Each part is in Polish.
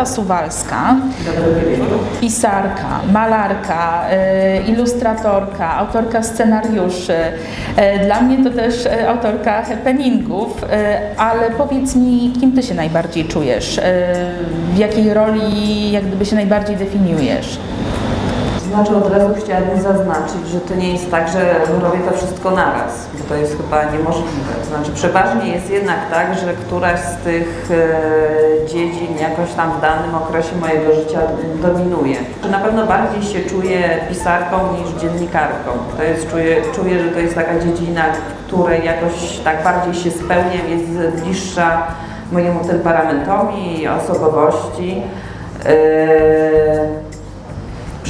Dorota Suwalska, pisarka, malarka, e, ilustratorka, autorka scenariuszy. E, Dla mnie to też e, autorka happeningów, ale powiedz mi, kim ty się najbardziej czujesz? W jakiej roli jak gdyby się najbardziej definiujesz? Znaczy od razu chciałabym zaznaczyć, że to nie jest tak, że robię to wszystko naraz, to jest chyba niemożliwe. To znaczy przeważnie jest jednak tak, że któraś z tych e, dziedzin jakoś tam w danym okresie mojego życia dominuje. Na pewno bardziej się czuję pisarką niż dziennikarką. To jest, czuję, czuję, że to jest taka dziedzina, w której jakoś tak bardziej się spełniam, jest bliższa mojemu temperamentowi i osobowości. E,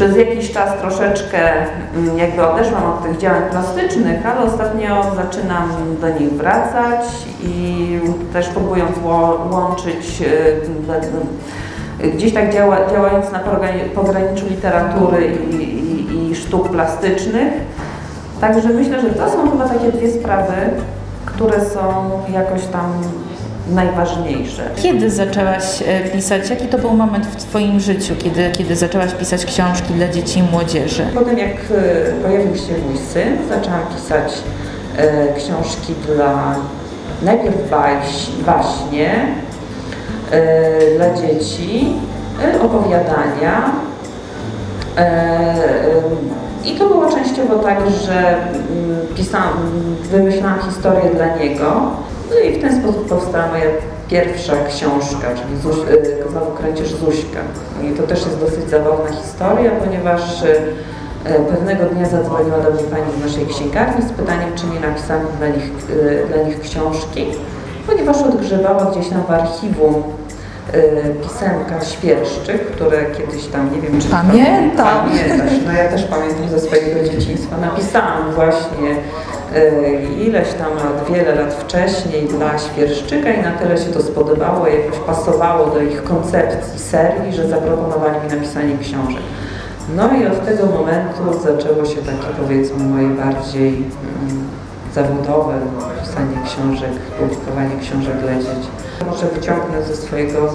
przez jakiś czas troszeczkę mm, jakby odeszłam od tych działań plastycznych, ale ostatnio zaczynam do nich wracać i też próbując łączyć, y, gdzieś tak działa, działając na pograniczu literatury i, i, i sztuk plastycznych. Także myślę, że to są chyba takie dwie sprawy, które są jakoś tam najważniejsze. Kiedy zaczęłaś e, pisać? Jaki to był moment w Twoim życiu, kiedy, kiedy zaczęłaś pisać książki dla dzieci i młodzieży? Potem jak e, pojawił się mój syn, zaczęłam pisać e, książki dla najpierw baś, baśnie e, dla dzieci, e, opowiadania. E, I to było częściowo tak, że mm, pisałam, wymyślałam historię dla niego. No i w ten sposób powstała moja pierwsza książka, czyli Zuś, e, Znowu kręcisz Zuśka. I to też jest dosyć zabawna historia, ponieważ e, pewnego dnia zadzwoniła do mnie pani z naszej księgarni z pytaniem, czy nie napisałam dla nich, e, dla nich książki, ponieważ odgrzebała gdzieś tam w archiwum pisemka świerszczych, które kiedyś tam, nie wiem czy Pamiętam. Pamiętasz, no ja też pamiętam ze swojego dzieciństwa. Napisałam właśnie e, ileś tam lat, wiele lat wcześniej dla Świerszczyka i na tyle się to spodobało, jakoś pasowało do ich koncepcji serii, że zaproponowali mi napisanie książek. No i od tego momentu zaczęło się takie powiedzmy moje bardziej zawodowe pisanie książek, publikowanie książek dzieci. Może wyciągnę ze swojego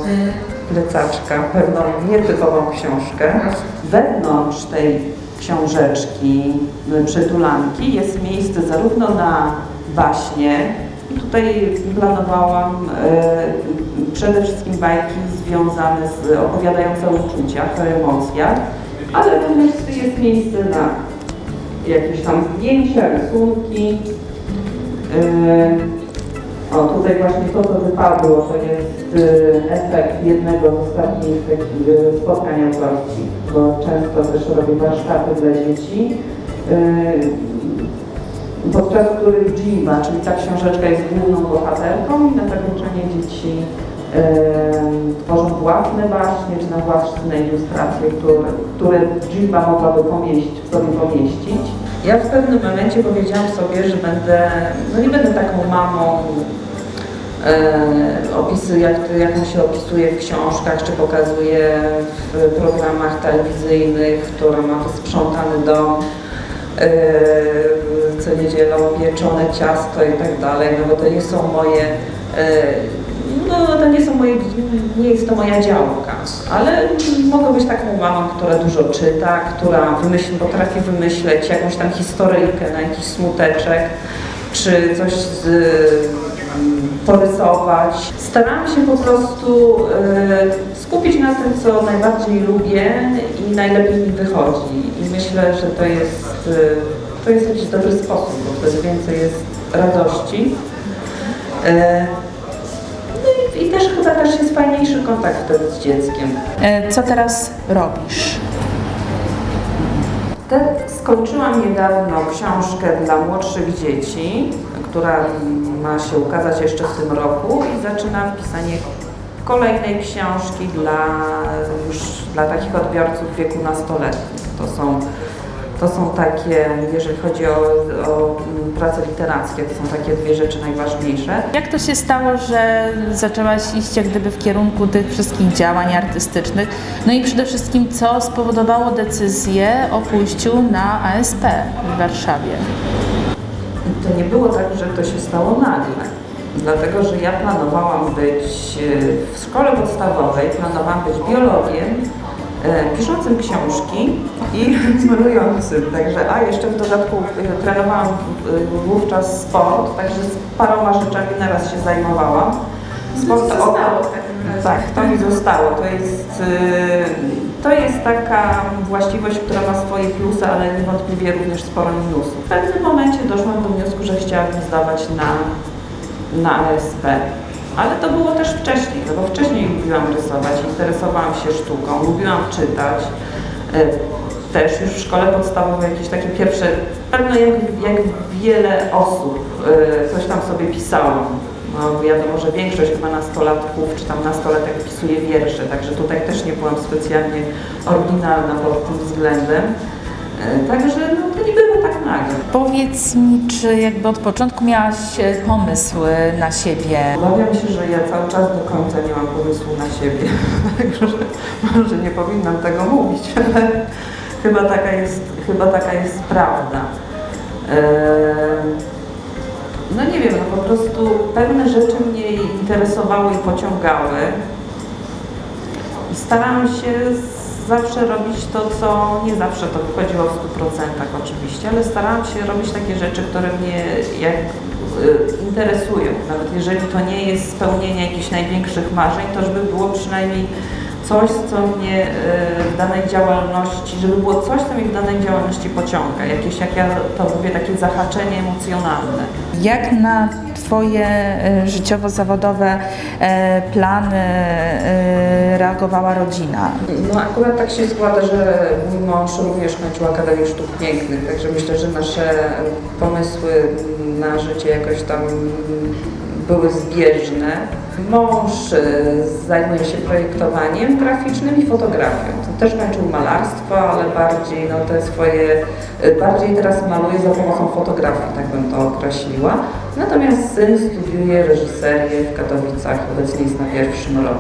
plecaczka pewną nietypową książkę. Wewnątrz tej książeczki y, przytulanki jest miejsce zarówno na baśnie, tutaj planowałam y, przede wszystkim bajki związane z opowiadające o uczuciach, o emocjach, ale również jest miejsce na jakieś tam zdjęcia, rysunki. Y, o, tutaj właśnie to, co wypadło, to jest y, efekt jednego z ostatnich y, spotkań autorskich, bo często też robię warsztaty dla dzieci, podczas których Jimba, czyli ta książeczka jest główną bohaterką i na zakończenie dzieci tworzą własne baśnie, czy na własne ilustracje, które, które Jimba mogłaby pomieścić, w sobie pomieścić. Ja w pewnym momencie powiedziałam sobie, że będę, no nie będę taką mamą, e, opisy, jak, jaką się opisuje w książkach, czy pokazuje w programach telewizyjnych, która ma wysprzątany dom, e, co niedzielę pieczone ciasto i tak dalej, no bo to nie są moje, e, no to nie są moje, nie jest to moja działka, ale mogę być taką mamą, która dużo czyta, która wymyśli, potrafi wymyśleć jakąś tam historyjkę na jakiś smuteczek, czy coś z, mm, porysować. Staram się po prostu e, skupić na tym, co najbardziej lubię i najlepiej mi wychodzi. I myślę, że to jest, e, to jest jakiś dobry sposób, bo wtedy więcej jest radości. Też chyba też jest fajniejszy kontakt wtedy z dzieckiem. E, Co teraz robisz? Te, skończyłam niedawno książkę dla młodszych dzieci, która ma się ukazać jeszcze w tym roku i zaczynam pisanie kolejnej książki dla już dla takich odbiorców w wieku nastoletnim. To są, to są takie, jeżeli chodzi o, o mm, prace literackie, to są takie dwie rzeczy najważniejsze. Jak to się stało, że zaczęłaś iść jak gdyby w kierunku tych wszystkich działań artystycznych? No i przede wszystkim, co spowodowało decyzję o pójściu na ASP w Warszawie? To nie było tak, że to się stało nagle. Dlatego, że ja planowałam być e, w szkole podstawowej, planowałam być biologiem, piszącym książki i malującym. Także, a jeszcze w dodatku e, trenowałam e, wówczas sport, także z paroma rzeczami naraz się zajmowałam. Sport No zostało w takim razie. Tak, to mi zostało. To jest, to jest taka właściwość, która ma swoje plusy, ale niewątpliwie również sporo minusów. W pewnym momencie doszłam do wniosku, że chciałabym zdawać na, na ASP. Ale to było też wcześniej, no bo wcześniej lubiłam rysować, interesowałam się sztuką, lubiłam czytać. Y, Też już w szkole podstawowej jakieś takie pierwsze, pewno jak, jak wiele osób, y, coś tam sobie pisałam. No wiadomo, że większość chyba nastolatków czy tam nastolatek pisuje wiersze, także tutaj też nie byłam specjalnie oryginalna pod tym względem. E, Także no, tak. Powiedz mi, czy jakby od początku miałaś e, pomysł na siebie? Obawiam się, że ja cały czas do końca nie mam pomysłu na siebie, także może nie powinnam tego mówić, ale chyba taka jest, chyba taka jest prawda. Eee, No nie wiem, no po prostu pewne rzeczy mnie interesowały i pociągały. I starałam się zawsze robić to, co nie zawsze to wychodziło w 100% oczywiście, ale starałam się robić takie rzeczy, które mnie jak, y, interesują. Nawet jeżeli to nie jest spełnienie jakichś największych marzeń, to żeby było przynajmniej coś, co mnie y, w danej działalności, żeby było coś, co mnie w danej działalności pociąga. Jakieś, jak ja to mówię, takie zahaczenie emocjonalne. Jak na Twoje e, życiowo-zawodowe e, plany e, reagowała rodzina? No akurat tak się składa, że mój mąż również kończył Akademię Sztuk Pięknych, także myślę, że nasze pomysły na życie jakoś tam były zbieżne. Mąż e, zajmuje się projektowaniem graficznym i fotografią. Też kończył malarstwo, ale bardziej no, te swoje, e, bardziej teraz maluje za pomocą fotografii, tak bym to określiła. Natomiast syn studiuje reżyserię w Katowicach, obecnie jest na pierwszym roku.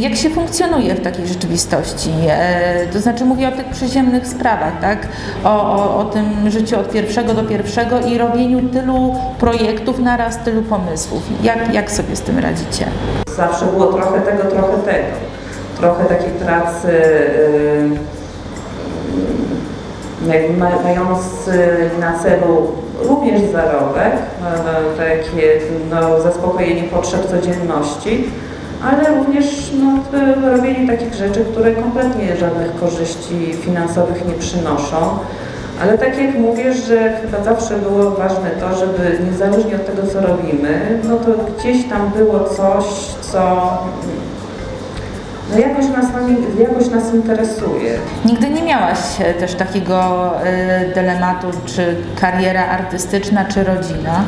Jak się funkcjonuje w takiej rzeczywistości? E, To znaczy mówię o tych przyziemnych sprawach, tak? O, o, o tym życiu od pierwszego do pierwszego i robieniu tylu projektów naraz, tylu pomysłów. Jak, jak sobie z tym radzicie? Zawsze było trochę tego, trochę tego. Trochę takiej pracy, jakby ma- mając na celu również zarobek, yy, takie no, zaspokojenie potrzeb codzienności, ale również no, robienie takich rzeczy, które kompletnie żadnych korzyści finansowych nie przynoszą. Ale tak jak mówię, że chyba zawsze było ważne to, żeby niezależnie od tego, co robimy, no to gdzieś tam było coś, co no jakoś, nas, jakoś nas interesuje. Nigdy nie miałaś e, też takiego e, dylematu, czy kariera artystyczna, czy rodzina?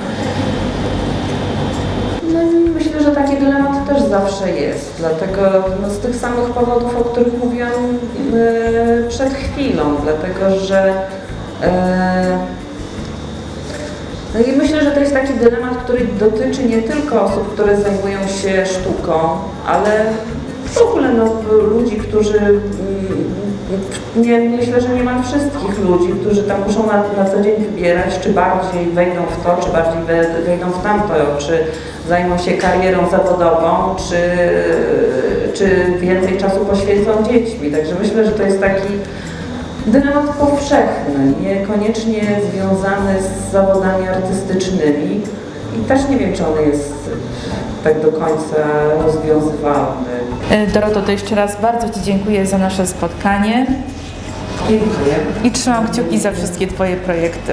No myślę, że taki dylemat też zawsze jest, dlatego no, z tych samych powodów, o których mówiłam e, przed chwilą, dlatego że e, no i myślę, że to jest taki dylemat, który dotyczy nie tylko osób, które zajmują się sztuką, ale w ogóle no, ludzi, którzy mm, nie, myślę, że niemal wszystkich ludzi, którzy tam muszą na, na co dzień wybierać, czy bardziej wejdą w to, czy bardziej we- wejdą w tamto, czy zajmą się karierą zawodową, czy, czy więcej czasu poświęcą dziećmi. Także myślę, że to jest taki dylemat powszechny, niekoniecznie związany z zawodami artystycznymi i też nie wiem, czy on jest tak do końca rozwiązywalny. E, Doroto, to jeszcze raz bardzo Ci dziękuję za nasze spotkanie Dziękuję. i trzymam kciuki za wszystkie Twoje projekty.